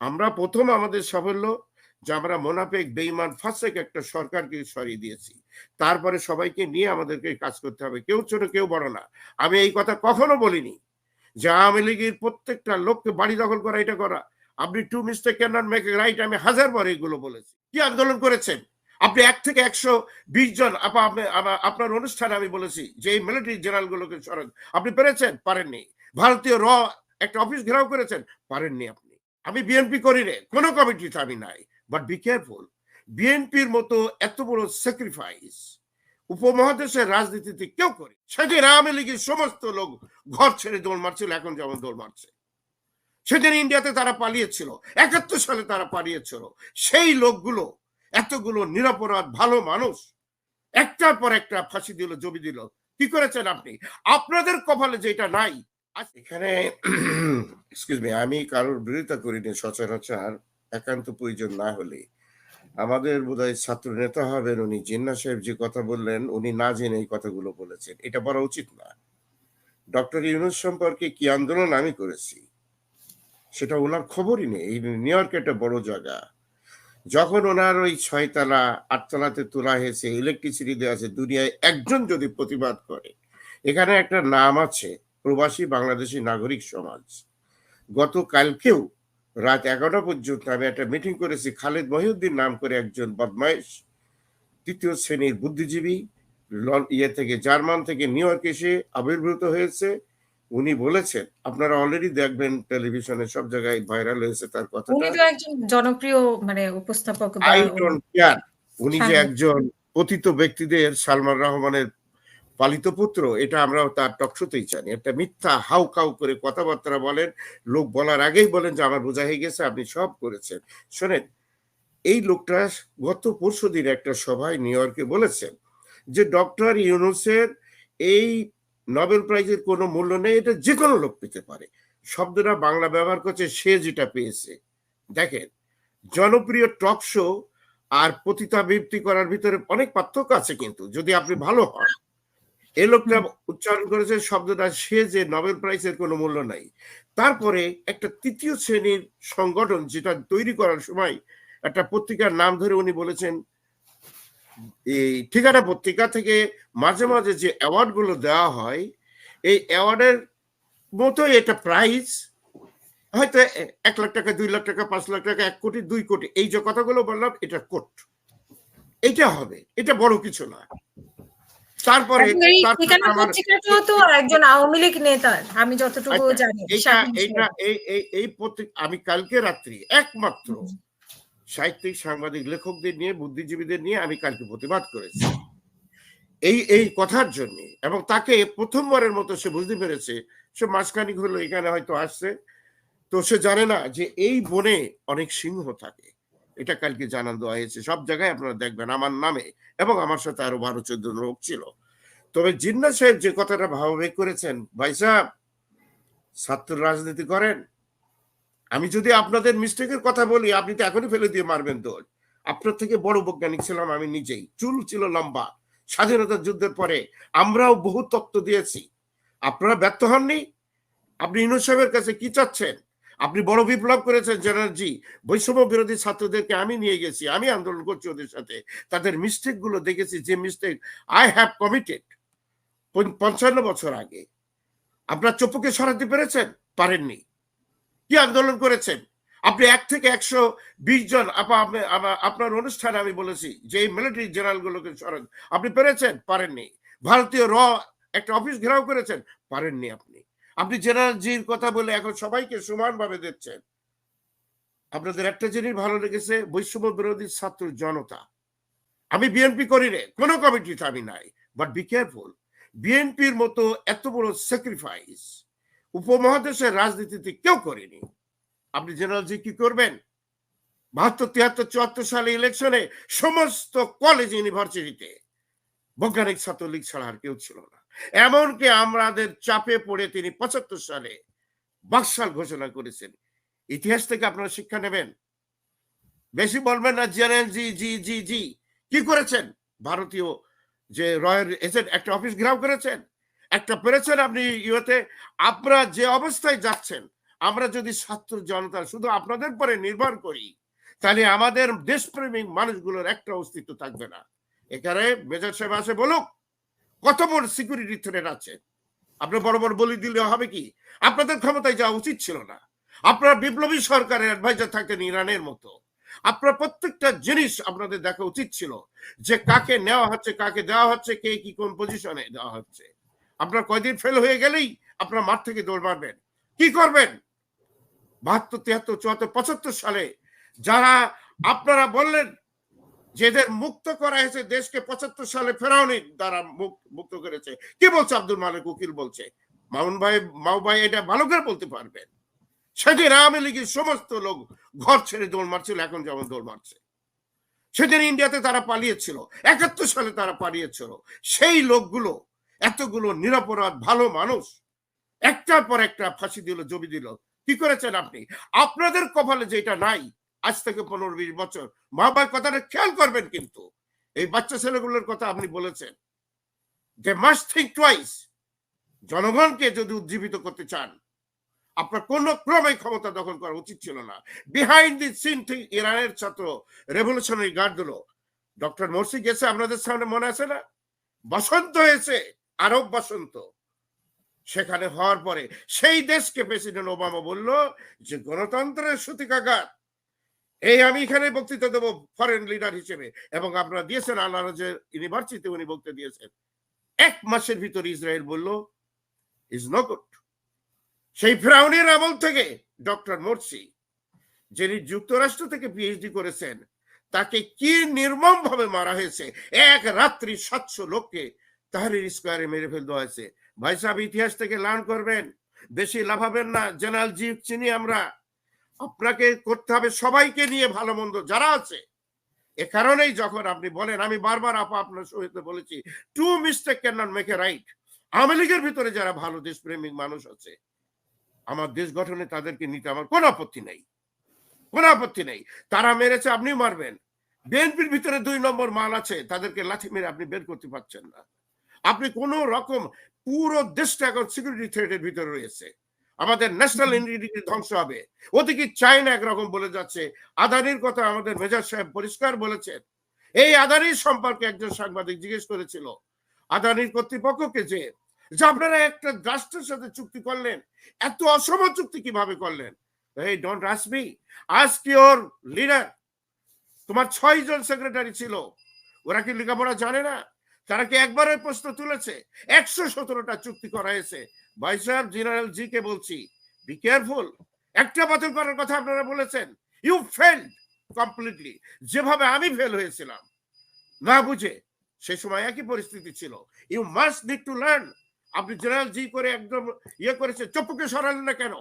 আমরা প্রথম আমাদের সাফল্য যে আমরা মোনাফেক বেইমান ফাসেক একটা সরকারকে সরিয়ে দিয়েছি। তারপরে সবাইকে নিয়ে আমাদেরকে কাজ করতে হবে। কেউ ছোট, কেউ বড় না। আমি এই কথা কখনো বলিনি যে আওয়ামী লীগের প্রত্যেকটা লোককে বাড়ি দখল করা, এটা করা। আপনি to mistake can not make right আমি হাজার বার এগুলো বলেছি। কি আন্দোলন করেছেন? আপনি এক থেকে একশো বিশ জন আপা আপনি আপনার অনুষ্ঠানে আমি বলেছি যে এই মিলিটারি জেনারেল গুলোকে সরান। আপনি পেরেছেন? পারেননি। ভারতীয় র একটা অফিস ঘেরাও করেছেন? পারেননি আপনি। আমি বিএনপি করি রে, কোনো কমিটিতে আমি নাই। বাট বি কেয়ারফুল বিএনপির মতো এত বড় স্যাক্রিফাইস উপমহাদেশের রাজনীতিতে কেউ করে সেদিন আওয়ামী লীগের সমস্ত লোক ঘর ছেড়ে দৌড় মারছিল, এখন যেমন দৌড় মারছে। সেদিন ইন্ডিয়াতে তারা পালিয়েছিল, একাত্তর সালে তারা পালিয়েছিল। সেই লোকগুলো, এতগুলো নিরাপরাধ, ভালো মানুষ, একটার পর একটা ফাঁসি দিল, জমি দিল। কি করেছেন আপনি? আপনাদের কপালে যেটা নাই এখানে এক্সকিউজ মি আমি কারোর বিরোধিতা করিনি সচরাচর একান্ত প্রয়োজন না হলে আমাদের বোধহয় ছাত্র নেতা হবেন উনি জিন্না সাহেব যে কথা বললেন, উনি না জেনে এই কথাগুলো বলেছেন। এটা বলা উচিত না। ডক্টর ইউনুস সম্পর্কে কি আন্দোলন আমি করেছি, সেটা ওনার খবরই নেই। এই নিউ ইয়র্ক একটা বড় জায়গা। যখন ওনার ওই ছয়তলা, আটতলাতে তোলা হয়েছে ইলেকট্রিসিটি দেওয়া আছে, দুনিয়ায় একজন যদি প্রতিবাদ করে, এখানে একটা নাম আছে প্রবাসী বাংলাদেশি নাগরিক সমাজ। গতকালকেও রাত এগারোটা পর্যন্ত আমি একটা মিটিং করেছি খালেদ মহিউদ্দিন নাম করে একজন বদমাইশ তৃতীয় শ্রেণির বুদ্ধিজীবী ইয়ে থেকে জার্মান থেকে নিউ ইয়র্ক এসে আবির্ভূত হয়েছে। উনি বলেছেন আপনারা অলরেডি দেখবেন টেলিভিশনে সব জায়গায় ভাইরাল হয়েছে তার উনি তো একজন জনপ্রিয় মানে উপস্থাপক আই ডোন্ট কেয়ার উনি যে। একজন পতিত ব্যক্তিদের সালমান রহমানের পালিত পুত্র, এটা আমরা তার টকশোতেই জানি। একটা মিথ্যা হাউ কাউ করে কথাবার্তা বলেন, লোক বলার আগেই বলেন যে আমার বোঝা হয়ে গেছে, আপনি সব করেছেন। শোনেন, এই লোকটা গত পরশু দিন একটা সভায় নিউ ইয়র্কে বলেছেন যে ডক্টর ইউনুসের এই নোবেল প্রাইজের কোনো মূল্য নেই, এটা যে কোনো লোক পেতে পারে। শব্দটা বাংলা ব্যবহার করছে, সে যেটা পেয়েছে। দেখেন, জনপ্রিয় টক শো আর পতিতাবৃত্তি করার ভিতরে অনেক পার্থক্য আছে কিন্তু, যদি আপনি ভালো হন। এ লোকটা উচ্চারণ করেছে শব্দটা সে যে নোবেল প্রাইজের কোনো মূল্য নাই। তারপরে একটা তৃতীয় শ্রেণির সংগঠন যেটা তৈরি করার সময় একটা পত্রিকার নাম ধরে উনি বলেছেন এই ঠিকানা পত্রিকা থেকে মাঝে মাঝে যে অ্যাওয়ার্ডগুলো দেওয়া হয় এই অ্যাওয়ার্ডের মতোই এটা প্রাইজ হয়তো এক লাখ টাকা দুই লাখ টাকা পাঁচ লাখ টাকা এক কোটি দুই কোটি এই যে কথাগুলো বললাম এটা কোট। এটা হবে এটা বড় কিছু না। তারপরে তো একজন আওয়ামী লীগ নেতার আমি যতটুকু আচ্ছা, জানি। এই পত্রিকা আমি কালকে রাত্রি একমাত্র সাহিত্যিক সাংবাদিক লেখকদের নিয়ে বুদ্ধিজীবীদের নিয়ে আমি কালকে প্রতিবাদ করেছি। এই এই কথার জন্য এবং তাকে প্রথমবারের মতো সে বুঝতে পেরেছে সে মাসখানিক হলো এখানে হয়তো আসছে। তো সে জানে না যে এই বনে অনেক সিংহ থাকে। এটা কালকে জানান দেওয়া হয়েছে। সব জায়গায় আপনারা দেখবেন আমার নামে এবং আমার সাথে আরও বারো চোদ্দ লোক ছিল। তবে জিন্না সাহেব যে কথাটা ভাবাবেগ করেছেন, ভাই সাহেব, ছাত্র রাজনীতি করেন। আমি যদি আপনাদের মিস্টেকের কথা বলি, আপনি তো এখনই ফেলে দিয়ে মারবেন দোল। আপনার থেকে বড় বৈজ্ঞানিক ছিলাম আমি নিজেই। চুল ছিল লম্বা। স্বাধীনতা যুদ্ধের পরে আমরাও বহু তত্ত্ব দিয়েছি। আপনারা ব্যর্থ হননি? আপনি ইনু সাহেবের কাছে কি চাচ্ছেন? আপনি বড় বিপ্লব করেছেন জেনার্জি বৈষম্য বিরোধী ছাত্রদেরকে আমি নিয়ে গেছি, আমি আন্দোলন করছি ওদের সাথে। তাদের মিস্টেকগুলো দেখেছি, যে মিস্টেক আই হ্যাভ কমিটেড পঞ্চান্ন বছর আগে। আপনার চোপকে সরাতে পেরেছেন? পারেননি। কি আন্দোলন করেছেন? আপনি এক থেকে একশো বিশ জন আপা আপনার অনুষ্ঠানে আমি বলেছি যে মিলিটারি জেনারেল গুলোকে সরান, আপনি পেরেছেন? পারেননি। ভারতীয় র একটা অফিস ঘেরাও করেছেন? পারেননি আপনি। আপনি জেনারেল জির কথা বলে এখন সবাইকে সমানভাবে দিচ্ছেন আপনাদের একটা জিনিস ভালো লেগেছে, বৈষম্য বিরোধী ছাত্র জনতা। আমি বিএনপি করি রে কোনো কমিটিতে আমি নাই বাট বি কেয়ারফুল বিএনপির মতো এত বড় স্যাক্রিফাইস উপমহাদেশের রাজনীতিতে কেউ করেনি। আপনি জেনারেল জি কি করবেন? বাহাত্তর, তিয়াত্তর, চুয়াত্তর সালে ইলেকশনে সমস্ত কলেজ ইউনিভার্সিটিতে বৈজ্ঞানিক ছাত্রলীগ ছাড়া আর কেউ ছিল না। এমনকি আমাদের চাপে পড়ে তিনি পঁচাত্তর সালে বাকশাল ঘোষণা করেছেন। ইতিহাস থেকে আপনারা শিক্ষা নেবেন। বেশি বলবেন না, জেনারেল জি জি জি জি। কি করেছেন? ভারতীয় যে রয়্যাল এজেন্ট একটা অফিস ঘেরাও করেছেন, একটা পেরেছেন আপনি ইউতে আপনারা যে অবস্থায় যাচ্ছেন, আমরা যদি ছাত্র জনতা শুধু আপনাদের পরে নির্ভর করি, তাহলে আমাদের দেশপ্রেমিক মানুষগুলোর একটা অস্তিত্ব থাকবে না। এখানে মেজর সাহেব আসে বলুক, কত বড় সিকিউরিটি থ্রেট আছে? আপনি বড় বড় বলি দিলে হবে কি? আপনাদের ক্ষমতায় যাওয়া উচিত ছিল না। আপনারা বিপ্লবী সরকারের অ্যাডভাইজার থাকতেন ইরানের মতো। আপনার প্রত্যেকটা জিনিস আপনাদের দেখা উচিত ছিল। যে কাকে নেওয়া হচ্ছে, কাকে দেওয়া হচ্ছে, কে কি কোন পজিশনে দেওয়া হচ্ছে। আপনার কয়দিন ফেল হয়ে গেলেই আপনার মাঠ থেকে দৌড় মারবেন। কি করবেন? বাহাত্তর, তিয়াত্তর, চুয়াত্তর, পঁচাত্তর সালে যারা আপনারা বললেন যে এদের মুক্ত করা হয়েছে, দেশকে পঁচাত্তর সালে ফেরাউনি দ্বারা মুক- মুক্ত করেছে। কি বলছে আব্দুল মালিক উকিল বলছে? মাউন ভাই মাউ ভাই এটা ভালো করে বলতে পারবেন। সেদিন আওয়ামী লীগের সমস্ত লোক ঘর ছেড়ে দৌড় মারছিল, এখন যেমন দৌড় মারছে। সেদিন ইন্ডিয়াতে তারা পালিয়েছিল, একাত্তর সালে তারা পালিয়েছিল। সেই লোকগুলো, এতগুলো নিরাপরাধ, ভালো মানুষ, একটার পর একটা ফাঁসি দিল, জমি দিল। কি করেছেন আপনি? আপনাদের কপালে যেটা নাই, আজ থেকে পনেরো বিশ বছর, মা বাবার কথাটা খেয়াল করবেন কিন্তু। এই বাচ্চা ছেলেগুলোর কথা আপনি বলেছেন। যে মাস্ট থিঙ্ক টুয়াইস জনগণকে যদি উজ্জীবিত করতে চান আপনার কোন ক্রমে ক্ষমতা দখল করা উচিত ছিল না। বিহাইন্ড দি সিন ঠিক ইরানের ছাত্র রেভলিউশনারি গার্ডগুলো ডক্টর মোরসি গেছে, আপনাদের সামনে মনে আছে না? বসন্ত হয়েছে, আরব বসন্ত। সেখানে হওয়ার পরে সেই দেশকে প্রেসিডেন্ট ওবামা বলল যে, গণতন্ত্রের সূতিকাগার। এই আমি এখানে বক্তৃতা দেবো ফরেন লিডার হিসেবে এবং আপনারা দিয়েছেন আল্লাহ ইউনিভার্সিটি উনি বক্তৃতা দিয়েছেন। এক মাসের ভিতরে ইসরায়েল বলল ইজ নো গুড সেই ফ্রাউনের আমল থেকে ডক্টর মোরসি, যিনি যুক্তরাষ্ট্র থেকে পিএইচডি করেছেন, তাকে কি নির্মম ভাবে মারা হয়েছে? এক রাত্রি সাতশো লোককে তাহারির স্কোয়ারে মেরে ফেলতে হয়েছে। ভাই সাহেব ইতিহাস থেকে লার্ন করবেন। বেশি লাভাবেন না, জেনারেল জিপ চিনি আমরা। আপনাকে করতে হবে সবাইকে নিয়ে ভালো মন্দ যারা আছে। এ কারণেই যখন আপনি বলেন, আমি বারবার আপা আপনার সহিত বলেছি to mistake can not make a right Awami লীগের ভিতরে যারা ভালো দেশপ্রেমিক মানুষ আছে আমার দেশ গঠনে তাদেরকে নিতে আমার কোনো আপত্তি নেই। কোনো আপত্তি নেই। তারা মেরেছে আপনি মারবেন। বিএনপির ভিতরে দুই নম্বর মাল আছে, তাদেরকে লাঠি মেরে আপনি বের করতে পারছেন না। আপনি কোন রকম পুরো দেশটা এখন সিকিউরিটি থ্রেটের ভিতরে রয়েছে। আমাদের ন্যাশনাল ইন্টিগ্রিটি ধ্বংস হবে। ওদিকে চায়না একরকম বলে যাচ্ছে। আদানির কথা আমাদের মেজর সাহেব পরিষ্কার বলেছেন। এই আদানির সম্পর্কে একজন সাংবাদিক জিজ্ঞেস করেছিল, আদানির কর্তৃপক্ষকে যে যে আপনারা একটা রাষ্ট্রের সাথে চুক্তি করলেন, এত অসম চুক্তি কীভাবে করলেন? এই don't ask me ask your leader তোমার ছয় জন সেক্রেটারি ছিল। ওরা কি লেখাপড়া জানে না? তারা কি একবারের প্রশ্ন তুলেছে? একশো সতেরোটা চুক্তি করা হয়েছে। ভাই জেনারেল জি কে বলছি বি কেয়ারফুল একটা বাতিল করার কথা আপনারা বলেছেন। ইউ ফেল কমপ্লিটলি যেভাবে আমি ফেল হয়েছিলাম। না বুঝে, সে সময় একই পরিস্থিতি ছিল। You must need to learn আপনি জেনারেল জি করে একদম ইয়ে করেছে চপ্পুকে সরালেন না কেন?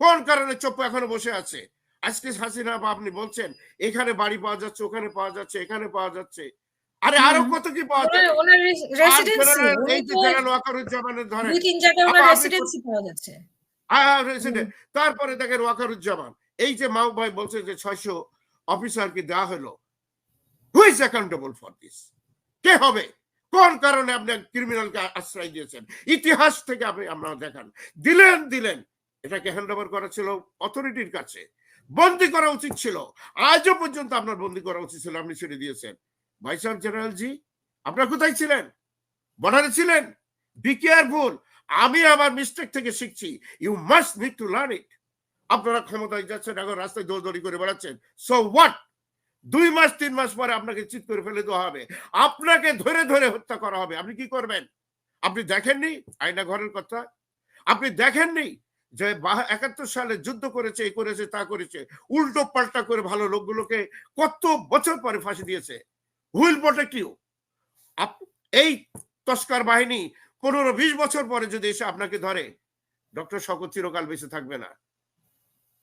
কোন কারণে চপ্পু এখনও বসে আছে? আজকে হাসিনা বা আপনি বলছেন এখানে বাড়ি পাওয়া যাচ্ছে ওখানে পাওয়া যাচ্ছে এখানে পাওয়া যাচ্ছে। আরে আরও কত কি পাওয়া যাচ্ছে? তারপরে দেখেন ওয়াকারুজ্জামান এই যে মাও ভাই বলছে যে ছয়শো অফিসারকে দেওয়া হলো। Who is accountable for this কে হবে? কোন কারণে আপনি ক্রিমিনালকে আশ্রয় দিয়েছেন? ইতিহাস থেকে আপনি আপনারা দেখান। দিলেন দিলেন। এটাকে হ্যান্ড ওভার করা ছিল অথরিটির কাছে। বন্দি করা উচিত ছিল। আজও পর্যন্ত আপনার বন্দি করা উচিত ছিল, আপনি ছেড়ে দিয়েছেন। ভাইস জেনারেল জি, আপনার কোথায় ছিলেন? বর্ডারে ছিলেন? বি কেয়ারফুল আমি আমার মিস্টেক থেকে শিখছি। You must need to learn it আপনারা ক্ষমতায় যাচ্ছেন, এখন রাস্তায় দৌড়দৌড়ি করে বেড়াচ্ছেন। সো হোয়াট দুই মাস, তিন মাস পরে আপনাকে চিৎ করে ফেলে দেওয়া হবে। আপনাকে ধরে ধরে হত্যা করা হবে। আপনি কি করবেন? আপনি দেখেননি আয়না ঘরের কথা? আপনি দেখেননি যে একাত্তর সালে যুদ্ধ করেছে এই করেছে, তা করেছে, উল্টো পাল্টা করে ভালো লোকগুলোকে কত বছর পরে ফাঁসি দিয়েছে? হুইল প্রোটেক্ট ইউ এই তস্কার বাহিনী পনেরো, বিশ বছর পরে যদি এসে আপনাকে ধরে, ডক্টর শকত চিরকাল বেঁচে থাকবে না।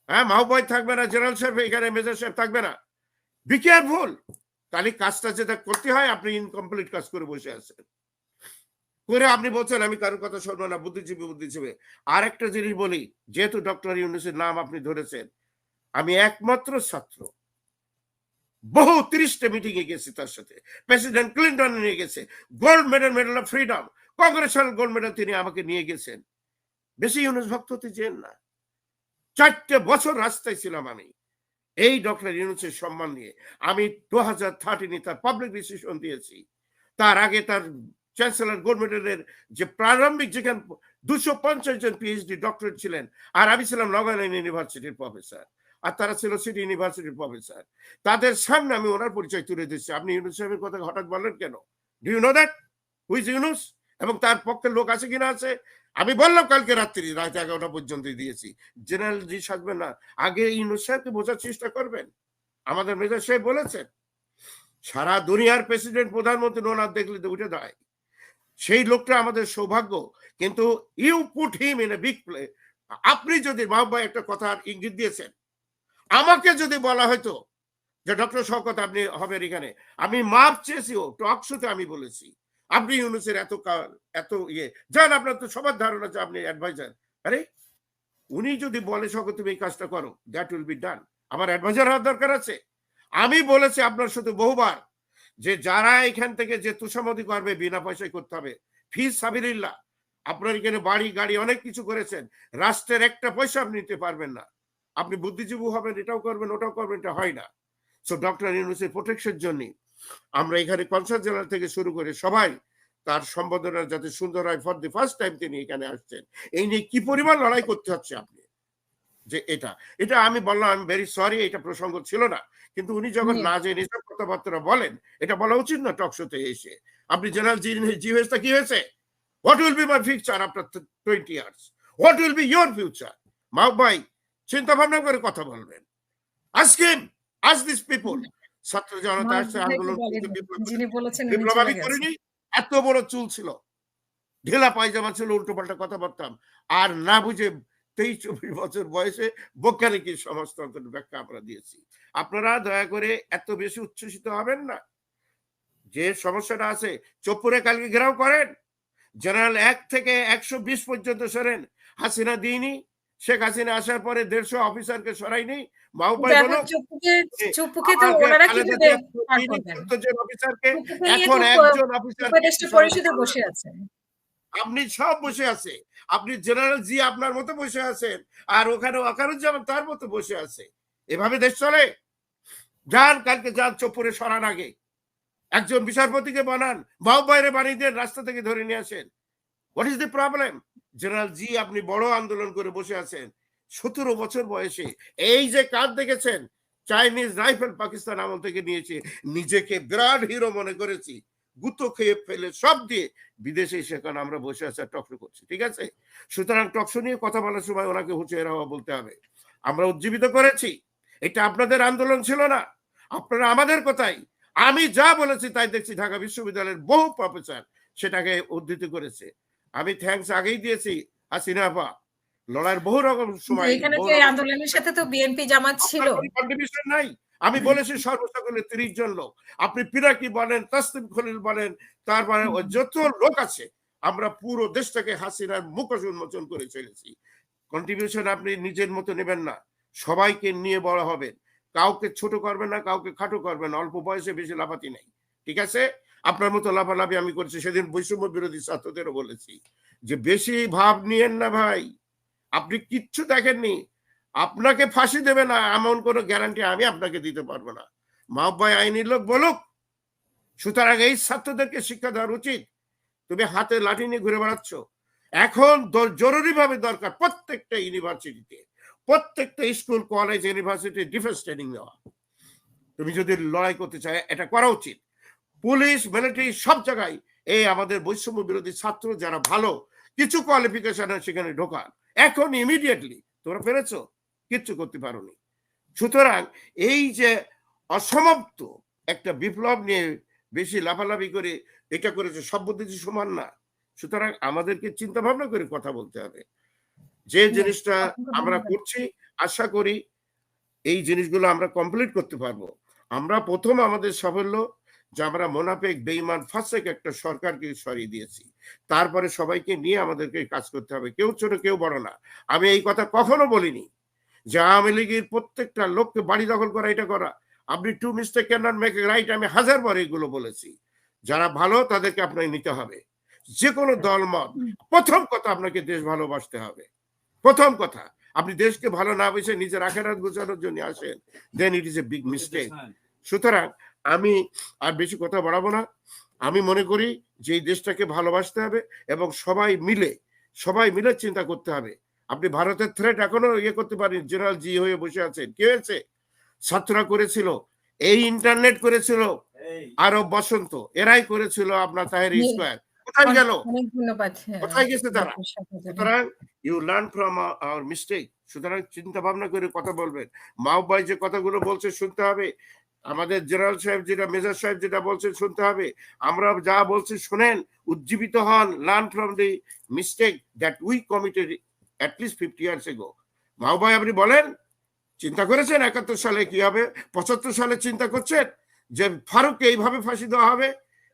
হ্যাঁ মাহবয় থাকবে না, জেনারেল সাহেব এখানে, মেজর সাহেব থাকবে না। বি কেয়ারফুল তাহলে কাজটা যেটা করতে হয়, আপনি ইনকমপ্লিট কাজ করে বসে আছেন। করে আপনি বলছেন, আমি কারোর কথা শুনব না, বুদ্ধিজীবী বুদ্ধিজীবী। আর একটা জিনিস বলি, যেহেতু ডক্টর ইউনুসের নাম আপনি ধরেছেন, আমি একমাত্র ছাত্র। বহু তিরিশটা মিটিং এ গেছি তার সাথে। প্রেসিডেন্ট ক্লিন্টন নিয়ে গেছে gold medal medal of freedom congressional gold medal তিনি আমাকে নিয়ে গেছেন। বেশি ইউনুস ভক্ত হতে চেন না। চারটে বছর রাস্তায় ছিলাম আমি। এই ডক্টর ইউনুসের সম্মান নিয়ে আমি দু হাজার থার্টিনে তার পাবলিক ডিসিশন দিয়েছি। তার আগে তার চ্যান্সেলর গভর্নমেন্টের যে প্রারম্ভিক যেখানে দুশো পঞ্চাশ জন পিএইচডি ডক্টর ছিলেন, আর আমি ছিলাম নগাল্যান্ড ইউনিভার্সিটির প্রফেসর আর তারা ছিল সিটি ইউনিভার্সিটির প্রফেসর তাদের সামনে আমি ওনার পরিচয় তুলে দিচ্ছি। আপনি ইউনুস সাহেবের কথা হঠাৎ বললেন কেন? Do you know that who's Yunus এবং তার পক্ষের লোক আছে কিনা আছে? আমি বললাম কালকে রাত্রি, রাত এগারোটা পর্যন্ত দিয়েছি। জেনারেল জি থাকবেন না। আগে ইউনুস সাহেবকে বোঝার চেষ্টা করবেন। আমাদের মেজর সাহেব বলেছেন, সারা দুনিয়ার প্রেসিডেন্ট, প্রধানমন্ত্রী, ওনার দেখলে উঠে দাঁড়ায়। সেই লোকটা আমাদের সৌভাগ্য, কিন্তু you put him in a big play, আপনি যদি বাবা একটা কথার ইঙ্গিত দিয়েছেন, আমাকে যদি বলা হয়তো যে ডক্টর শওকত আপনি হবেন এখানে, আমি মাপ চেয়েছিও টক শোতে আমি বলেছি। আপনি ইউনুসের এত এত ইয়ে। যান, আপনার তো সবার ধারণা যে আপনি অ্যাডভাইজার আরে, উনি যদি বলে শওকত তুমি এই কাজটা করো দ্যাট উইল বি ডান আমার অ্যাডভাইজার হওয়ার দরকার আছে। আমি বলেছি আপনার সাথে বহুবার যে, যারা এখান থেকে যে তুষামতি করবে, বিনা পয়সায় করতে হবে। ফিস সাবিরিল্লাহ আপনার এখানে বাড়ি, গাড়ি অনেক কিছু করেছেন। রাষ্ট্রের একটা পয়সা আপনি নিতে পারবেন না। আপনি বুদ্ধিজীবী হবেন, এটাও করবেন, ওটাও করবেন, এটা হয় না। সো ডক্টর ইউনুসের প্রোটেকশন জন্য আমরা এখানে কনসার্ট জেনারেল থেকে শুরু করে সবাই তার সম্বোধনা যাতে সুন্দর হয় ফর দি ফার্স্ট টাইম তিনি এখানে আসছেন। এই নিয়ে কি পরিমাণ লড়াই করতে হচ্ছে আপনি? যে এটা এটা আমি বললাম আমি ভেরি সরি এটা প্রসঙ্গ ছিল না। কিন্তু উনি যখন না জেনে সব কথাবার্তা বলেন এটা বলা উচিত না টক শোতে এসে। আপনি জেনারেল জি জি হয়েছে কি হয়েছে? What will be my future after twenty years what will be your future মাও ভাই চিন্তা ভাবনা করে কথা বলবেন। আজকে আজ দিস পিপল ছাত্র জনতা আন্দোলন বিপ্লব। আমি করিনি এত বড় চুল ছিল। ঢেলা পায়জামা ছিল উল্টো পাল্টা কথা বলতাম। আর না বুঝে তেইশ চব্বিশ বছর বয়সে বৈজ্ঞানিক সমাজতন্ত্রের ব্যাখ্যা আমরা দিয়েছি। আপনারা দয়া করে এত বেশি উচ্ছ্বসিত হবেন না। যে সমস্যাটা আছে চপ্পুরে কালকে ঘেরাও করেন। জেনারেল এক থেকে একশো বিশ পর্যন্ত সরেন। হাসিনা দিইনি শেখ হাসিনা আসার পরে দেড়শো অফিসারকে সরাইনি মাউপাই দেখো বলো। চুপুকে চুপুকে তো আমাকে ওনারা খালেদা কীভাবে জিয়া পার তিনি করবেন? 14 জন অফিসারকে চুপুকে নিয়ে এখন একজন অফিসার উপদেষ্টা পরিষদে বসে আছেন। আপনি সব বসে আছে। আপনি জেনারেল জি আপনার মতো বসে আছেন আর ওখানে ওয়াকারুজ্জামান তার মতো বসে আছে। এভাবে দেশ চলে? যান কালকে যান চোপড়ে সরান আগে। একজন বিচারপতিকে বানান বাউ বাইরে বানিয়ে দেন রাস্তা থেকে ধরে নিয়ে আসেন। What is the problem general ji আপনি বড় আন্দোলন করে বসে আছেন। সতেরো বছর বয়সে এই যে কাজ দেখেছেন, চাইনিজ রাইফেল পাকিস্তান আমল থেকে নিয়েছে, নিজেকে বিরাট হিরো মনে করেছি। গুতো খেয়ে ফেলে সব দিয়ে বিদেশে সেখানে আমরা বসে আছি আর টকশো করছি, ঠিক আছে? সুতরাং টকশো নিয়ে কথা বলার সময় ওনাকে হুঁচে হওয়া বলতে হবে। আমরা উজ্জীবিত করেছি। এটা আপনাদের আন্দোলন ছিল না। আপনারা আমাদের কথাই। আমি যা বলেছি তাই দেখছি ঢাকা বিশ্ববিদ্যালয়ের বহু প্রফেসর সেটাকে উদ্ধৃত করেছে। আমি থ্যাঙ্কস আগেই দিয়েছি হাসিনা আপা। লড়াইয়ের বহু রকম সময় এখানে যে আন্দোলনের সাথে তো বিএনপি জামাত ছিল। নাই। আমি বলেছি সর্বসকলে তিরিশ জন লোক। আপনি পিরাকি বলেন তাসলিম খলিল বলেন তারপরে ও যত লোক আছে আমরা পুরো দেশটাকে হাসিনার মুখোশ উন্মোচন করে চলেছি। কন্ট্রিবিউশন আপনি নিজের মতো নেবেন না। সবাইকে নিয়ে বড় হবেন। কাউকে ছোট করবেন না কাউকে খাটো করবেন। না, অল্প বয়সে বেশি লাফাতি নেই। ঠিক আছে? আপনার মতো লাফালাফি আমি করেছি, সেদিন বৈষম্য বিরোধী ছাত্রদেরও বলেছি যে বেশি ভাব নিয়েন না ভাই। আপনি কিচ্ছু দেখেননি। আপনাকে ফাঁসি দেবে না, এমন কোনো গ্যারান্টি আমি আপনাকে দিতে পারব না। মাহবাই আইনি লোক বলুক। সুতরাং এই ছাত্রদেরকে শিক্ষা দেওয়ার উচিত। তুমি হাতে লাঠি নিয়ে ঘুরে বেড়াচ্ছ। এখন জরুরি ভাবে দরকার প্রত্যেকটা ইউনিভার্সিটিতে, প্রত্যেকটা school, college, university defence training দেওয়া তুমি যদি লড়াই করতে চাই এটা করা উচিত। পুলিশ মিলিটারি সব জায়গায় এই আমাদের বৈষম্য বিরোধী ছাত্র যারা ভালো কিছু কোয়ালিফিকেশন সেখানে ঢোকান। এখন ইমিডিয়েটলি তোমরা পেরেছ কিচ্ছু করতে পারোনি। সুতরাং এই যে অসমাপ্ত একটা বিপ্লব নিয়ে বেশি লাফালাফি করে এটা করেছে সব বুদ্ধি সমান না। সুতরাং আমাদেরকে চিন্তা ভাবনা করে কথা বলতে হবে। যে জিনিসটা আমরা করছি আশা করি এই জিনিসগুলো আমরা কমপ্লিট করতে পারব। আমরা প্রথম আমাদের সাফল্য যে আমরা মোনাফেক বেইমান ফাঁসেক একটা সরকারকে সরিয়ে দিয়েছি। তারপরে সবাইকে নিয়ে আমাদেরকে কাজ করতে হবে। কেউ ছোট কেউ বড় না। আমি এই কথা কখনো বলিনি যে আওয়ামী লীগের প্রত্যেকটা লোককে বাড়ি দখল করা এটা করা। আপনি to mistake can not make right আমি হাজার বার এগুলো বলেছি। যারা ভালো তাদেরকে আপনাকে নিতে হবে। যে কোনো দল মত। প্রথম কথা আপনাকে দেশ ভালোবাসতে হবে। প্রথম কথা আপনি দেশকে ভালো না বেছে নিজের আখেরাত গোছানোর জন্য আসেন then it is a big mistake সুতরাং আমি আর বেশি কথা বাড়াবো না। আমি মনে করি যে এই দেশটাকে ভালোবাসতে হবে এবং সবাই মিলে সবাই মিলে চিন্তা করতে হবে। আপনি ভারতের থ্রেট এখনও ইয়ে করতে পারেন জেনারেল জি হয়ে বসে আছেন। কি হয়েছে? ছাত্ররা করেছিল এই ইন্টারনেট করেছিল আরব বসন্ত এরাই করেছিল আপনার তাহের স্কোয়ার কোথায় গেল? অনেক ধন্যবাদ হ্যাঁ, কোথায় গেছে তারা? সুতরাং you learn from our mistake সুতরাং চিন্তা ভাবনা করে কথা বলবেন। মাও ভাই যে কথাগুলো বলছে শুনতে হবে। আমাদের জেনারেল সাহেব যেটা, মেজর সাহেব যেটা বলছেন শুনতে হবে। আমরা যা বলছি শুনেন, উজ্জীবিত হন learn from the mistake that we committed at least fifty years ago মাও ভাই, আপনি বলেন, চিন্তা করেছেন একাত্তর সালে কি হবে? পঁচাত্তর সালে চিন্তা করছেন যে ফারুককে এইভাবে ফাঁসি দেওয়া হবে?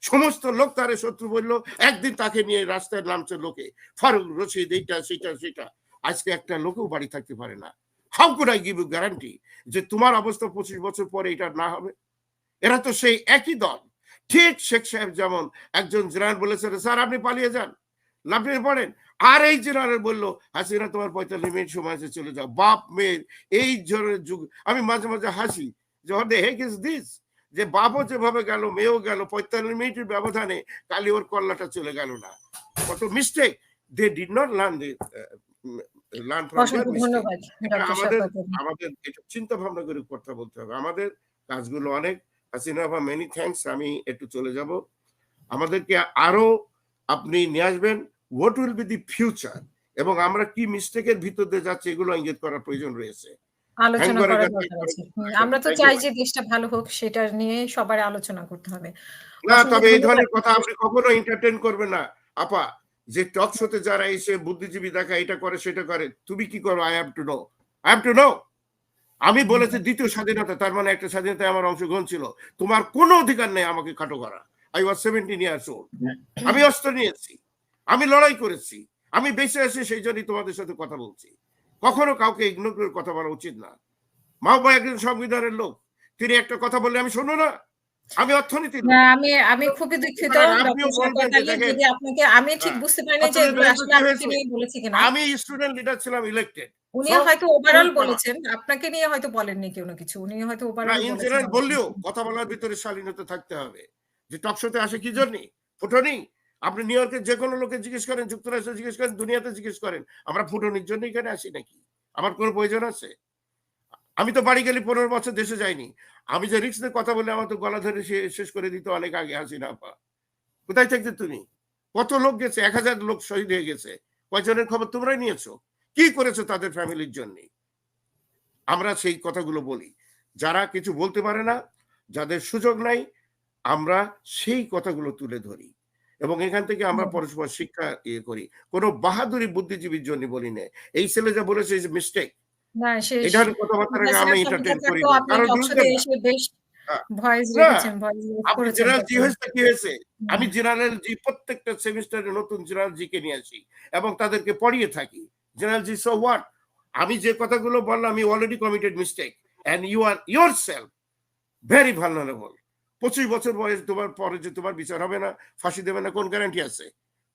সমস্ত লোক তারে শত্রু বলল, একদিন তাকে নিয়ে রাস্তায় নামছে লোকে। ফারুক রশিদ, এইটা, সেটা সেটা। আজকে একটা লোকেও বাড়ি থাকতে পারে না। How could I give you guarantee যে তোমার অবস্থা পঁচিশ বছর পরে এটা না হবে? এরা তো সেই একই দল। ঠিক শেখ সাহেব যেমন একজন জেনারেল বলেছেন, স্যার, আপনি পালিয়ে যান। লাফিয়ে পড়েন। আর এই জেনারেল বলল, হাসিনা, তোমার পঁয়তাল্লিশ মিনিট সময় আছে, চলে যাও। বাপ মেয়ের এই ধরনের যুগ, আমি মাঝে মাঝে হাসি যে দ্য হেক ইজ দিস? যে, বাপও যেভাবে গেল, মেয়েও গেল, পঁয়তাল্লিশ মিনিটের ব্যবধানে কালি ওর কল্লাটা চলে গেল না। কত mistake they did not learn আমাদের আমাদের এটা চিন্তা ভাবনা করে কথা বলতে হবে। আমাদের কাজগুলো অনেক। হাসিনা বা মেনি থ্যাঙ্কস আমি একটু চলে যাব। আমাদেরকে আরও আপনি নিয়ে আসবেন। What will be the future এবং আমরা কি মিস্টেকের ভিতর দিয়ে যাচ্ছি এগুলো ইঙ্গিত করার প্রয়োজন রয়েছে। আলোচনা করার দরকার আছে। আমরা তো চাই যে দেশটা ভালো হোক সেটা নিয়ে সবার আলোচনা করতে হবে। না তবে এই ধরনের কথা আপনি কখনো এন্টারটেন করবেন না। আপা যে টক শোতে যারা এসে বুদ্ধিজীবী দেখা, এটা করে, সেটা করে, তুমি কি করো? I have to know I have to know আমি বলেছি দ্বিতীয় স্বাধীনতা, তার মানে একটা স্বাধীনতায় আমার অংশগ্রহণ ছিল। তোমার কোনো অধিকার নেই আমাকে খাটো করা। I was seventeen years old আমি অস্ত্র নিয়েছি। আমি লড়াই করেছি। আমি বেঁচে আছি, সেই জন্যই তোমাদের সাথে কথা বলছি। কখনো কাউকে ইগনোর করে কথা বলা উচিত না। মাহবা একজন সংবিধানের লোক। তিনি একটা কথা বললে আমি শোনো না। আমি অর্থনীতি না আমি আমি খুবই দুঃখিত যদি আপনাকে আমি ঠিক হ্যাঁ। বুঝতে পারি না যে আসলে বলেছি কিনা। আমি স্টুডেন্ট লিডার ছিলাম ইলেক্টেড উনি হয়তো ওভারঅল বলেছেন আপনাকে নিয়ে হয়তো বলেননি কেউ না কিছু উনি হয়তো ওভারঅল ইন বলেছেন। জেনারেল বললেও কথা বলার ভিতরে শালীনতা থাকতে হবে। যে আসে কি জন্য? ফুটনি? আপনি নিউ ইয়র্কের যে কোনো লোকে জিজ্ঞেস করেন যুক্তরাষ্ট্রে জিজ্ঞেস করেন দুনিয়াতে জিজ্ঞেস করেন আমরা ফুটনির জন্য এখানে আসি নাকি? আমার কোনো প্রয়োজন আছে? আমি তো বাড়ি গেলে পনেরো বছর দেশে যাইনি। আমি যে রিক্স নিয়ে কথা বলে আমার তো গলা ধরে সে- শেষ করে দিতে অনেক আগে হাসি না পা কোথায় থাকতে তুমি? কত লোক গেছে? এক হাজার লোক শহীদ হয়ে গেছে। কয়জনের খবর তোমরাই নিয়েছো? কি করেছ তাদের ফ্যামিলির জন্য? আমরা সেই কথাগুলো বলি। যারা কিছু বলতে পারে না যাদের সুযোগ নাই আমরা সেই কথাগুলো তুলে ধরি। এবং এখান থেকে আমরা পরস্পর শিক্ষা ইয়ে করি। কোনো বাহাদুরি বুদ্ধিজীবীর জন্য বলি না এই ছেলে যা বলেছে মিস্টেক না এই ধরনের কথাবার্তাকে আমি করি না কারণ। এসে বেশ হ্যাঁ। ভয়েস রেখেছেন ভয়েস আপনি জেনারেল জি হয়েছে কি হয়েছে। আমি জেনারেল জি প্রত্যেকটা সেমিস্টারে নতুন জেনারেল জি কে নিয়ে আসি এবং তাদেরকে পড়িয়ে থাকি। জেনারেল জি সো হোয়াট আমি যে কথাগুলো বললাম আমি already committed mistake and you are yourself very vulnerable পঁচিশ বছর বয়স তোমার পরে যে তোমার বিচার হবে না ফাঁসি দেবে না কোন গ্যারান্টি আছে?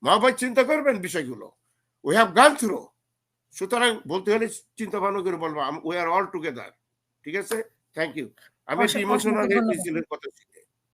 মা ভাই চিন্তা করবেন বিষয়গুলো। উই হ্যাভ গান থ্রু সুতরাং বলতে হলে চিন্তা ভাবনা করে বলব উই আর অল টুগেদার ঠিক আছে? থ্যাংক ইউ আমি ইমোশনাল কথা ছিল